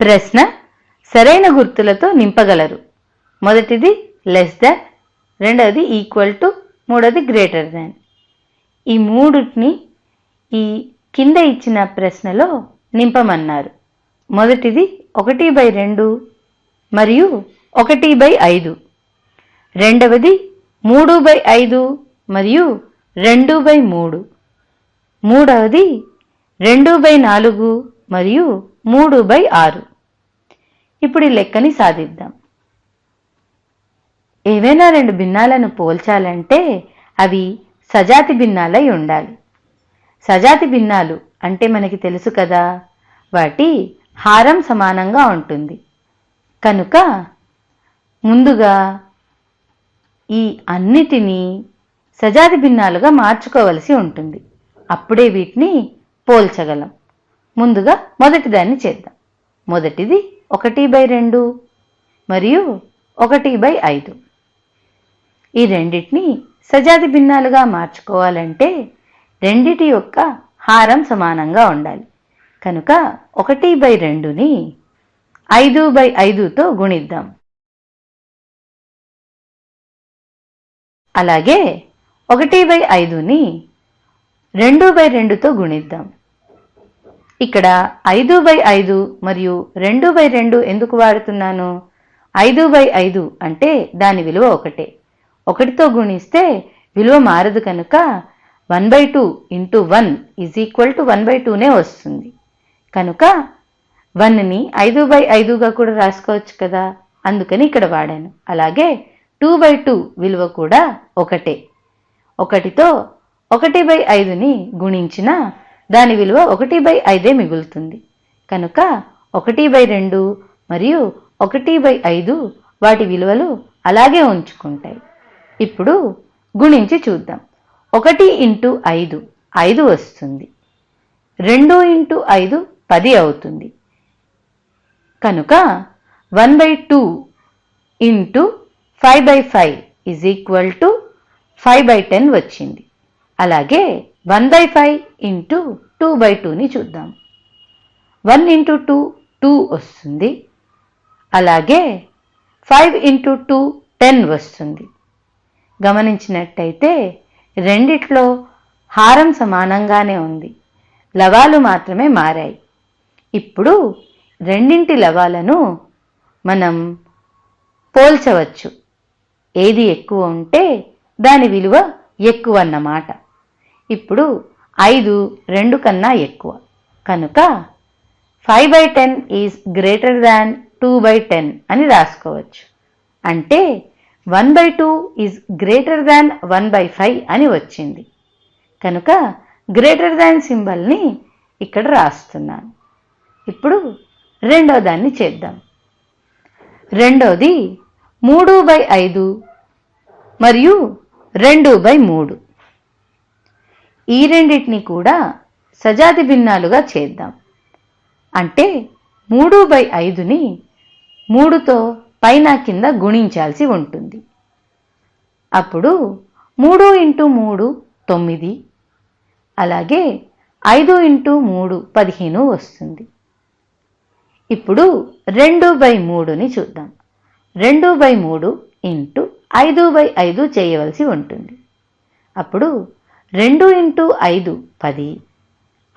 ప్రశ్న సరైన గుర్తులతో నింపగలరు. మొదటిది లెస్ దాన్ రెండవది ఈక్వల్ టు మూడవది గ్రేటర్ దాన్ ఈ మూడుని ఈ కింద ఇచ్చిన ప్రశ్నలో నింపమన్నారు. మొదటిది ఒకటి బై రెండు మరియు ఒకటి బై ఐదు. రెండవది మూడు బై ఐదు మరియు రెండు బై మూడు. మూడవది రెండు బై నాలుగు మరియు మూడు బై ఆరు. ఇప్పుడు ఈ లెక్కని సాధిద్దాం. ఏవైనా రెండు భిన్నాలను పోల్చాలంటే అవి సజాతి భిన్నాలై ఉండాలి. సజాతి భిన్నాలు అంటే మనకి తెలుసు కదా వాటి హారం సమానంగా ఉంటుంది. కనుక ముందుగా ఈ అన్నిటినీ సజాతి భిన్నాలుగా మార్చుకోవలసి ఉంటుంది. అప్పుడే వీటిని పోల్చగలం. ముందుగా మొదటిదాన్ని చేద్దాం. మొదటిది ఒకటి బై రెండు మరియు ఒకటి బై ఐదు. ఈ రెండిటిని సజాతి భిన్నాలుగా మార్చుకోవాలంటే రెండిటి యొక్క హారం సమానంగా ఉండాలి. కనుక ఒకటి బై రెండుని ఐదు బై ఐదుతో గుణిద్దాం. అలాగే ఒకటి బై ఐదుని రెండు బై రెండుతో గుణిద్దాం. ఇక్కడ ఐదు బై ఐదు మరియు రెండు బై రెండు ఎందుకు వాడుతున్నాను? ఐదు బై ఐదు అంటే దాని విలువ ఒకటే. ఒకటితో గుణిస్తే విలువ మారదు కనుక one by two into one is equal to one by టూనే వస్తుంది. కనుక వన్ని ఐదు బై ఐదుగా కూడా రాసుకోవచ్చు కదా? అందుకని ఇక్కడ వాడాను. అలాగే టూ బై టూ విలువ కూడా ఒకటే. ఒకటితో ఒకటి బై ఐదుని గుణించిన దాని విలువ ఒకటి బై ఐదే మిగులుతుంది. కనుక ఒకటి బై రెండు మరియు ఒకటి బై ఐదు వాటి విలువలు అలాగే ఉంచుకుంటాయి. ఇప్పుడు గుణించి చూద్దాం. ఒకటి ఇంటూ ఐదు ఐదు వస్తుంది. రెండు ఇంటూ ఐదు పది అవుతుంది. కనుక one by two into five by five is equal to five by ten వచ్చింది. అలాగే one by five into two by టూని చూద్దాం. వన్ ఇంటూ టూ టూ వస్తుంది. అలాగే ఫైవ్ ఇంటూ టూ టెన్ వస్తుంది. గమనించినట్టయితే రెండిట్లో హారం సమానంగానే ఉంది. లవాలు మాత్రమే మారాయి. ఇప్పుడు రెండింటి లవాలను మనం పోల్చవచ్చు. ఏది ఎక్కువ ఉంటే దాని విలువ ఎక్కువ అన్నమాట. ఇప్పుడు ఐదు రెండు కన్నా ఎక్కువ. కనుక five by ten is greater than two by ten అని రాసుకోవచ్చు. అంటే one by two is greater than one by five అని వచ్చింది. కనుక గ్రేటర్ దాన్ సింబల్ని ఇక్కడ రాస్తున్నాను. ఇప్పుడు రెండో దాన్ని చేద్దాం. రెండోది మూడు బై ఐదు మరియు రెండు బై మూడు. ఈ రెండింటిని కూడా సజాతి భిన్నాలుగా చేద్దాం. అంటే మూడు బై ఐదుని మూడుతో పైన కింద గుణించాల్సి ఉంటుంది. అప్పుడు మూడు ఇంటూ మూడు తొమ్మిది అలాగే ఐదు ఇంటూ మూడు పదిహేను వస్తుంది. ఇప్పుడు రెండు బై మూడుని చూద్దాం. రెండు బై మూడు ఇంటూ ఐదు బై ఐదు చేయవలసి ఉంటుంది. అప్పుడు రెండు ఇంటూ ఐదు పది.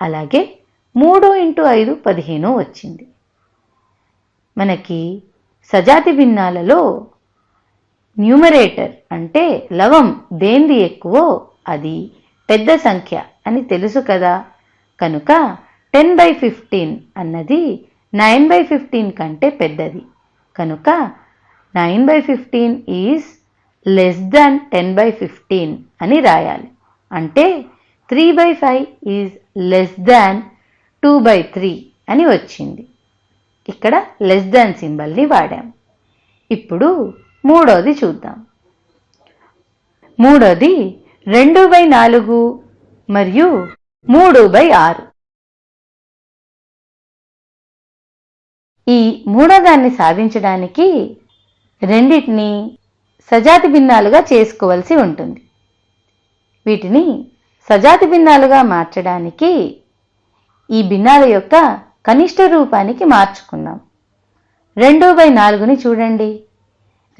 అలాగే మూడు ఇంటూ ఐదు పదిహేను వచ్చింది. మనకి సజాతి భిన్నాలలో న్యూమరేటర్ అంటే లవం దేంది ఎక్కువో అది పెద్ద సంఖ్య అని తెలుసు కదా. కనుక టెన్ బై ఫిఫ్టీన్ అన్నది నైన్ బై ఫిఫ్టీన్ కంటే పెద్దది. కనుక nine by fifteen is less than ten by fifteen అని రాయాలి. అంటే three by five is less than two by three అని వచ్చింది. ఇక్కడ లెస్ దాన్ సింబల్ని వాడాం. ఇప్పుడు మూడోది చూద్దాం. మూడోది రెండు బై నాలుగు మరియు మూడు బై ఆరు. ఈ మూడోదాన్ని సాధించడానికి రెండింటిని సజాతి భిన్నాలుగా చేసుకోవలసి ఉంటుంది. వీటిని సజాతి భిన్నాలుగా మార్చడానికి ఈ భిన్నాల యొక్క కనిష్ట రూపానికి మార్చుకుందాం రెండు బై నాలుగుని చూడండి.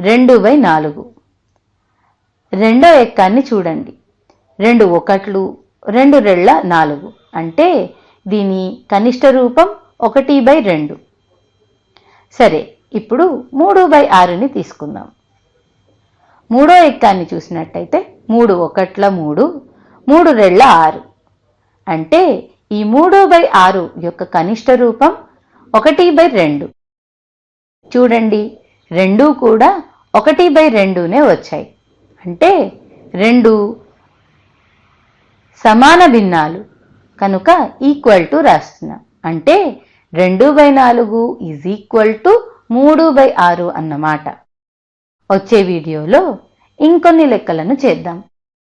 రెండు బై నాలుగు. రెండో ఎక్కాన్ని చూడండి. రెండు ఒకట్లు రెండు రెళ్ళ నాలుగు. అంటే దీని కనిష్ట రూపం ఒకటి బై రెండు. సరే ఇప్పుడు మూడు బై ఆరుని తీసుకుందాం. మూడో ఎక్కాన్ని చూసినట్టయితే మూడు ఒకట్ల మూడు మూడు రెళ్ళ ఆరు. అంటే ఈ మూడు బై ఆరు యొక్క కనిష్ట రూపం ఒకటి బై రెండు. చూడండి రెండూ కూడా ఒకటి బై రెండునే వచ్చాయి. అంటే రెండు సమాన భిన్నాలు. కనుక ఈక్వల్ టు రాస్తున్నాం. అంటే రెండు బై నాలుగు ఈజ్ ఈక్వల్ టు మూడు బై ఆరు అన్నమాట. వచ్చే వీడియోలో ఇంకొన్ని లెక్కలను చేద్దాం.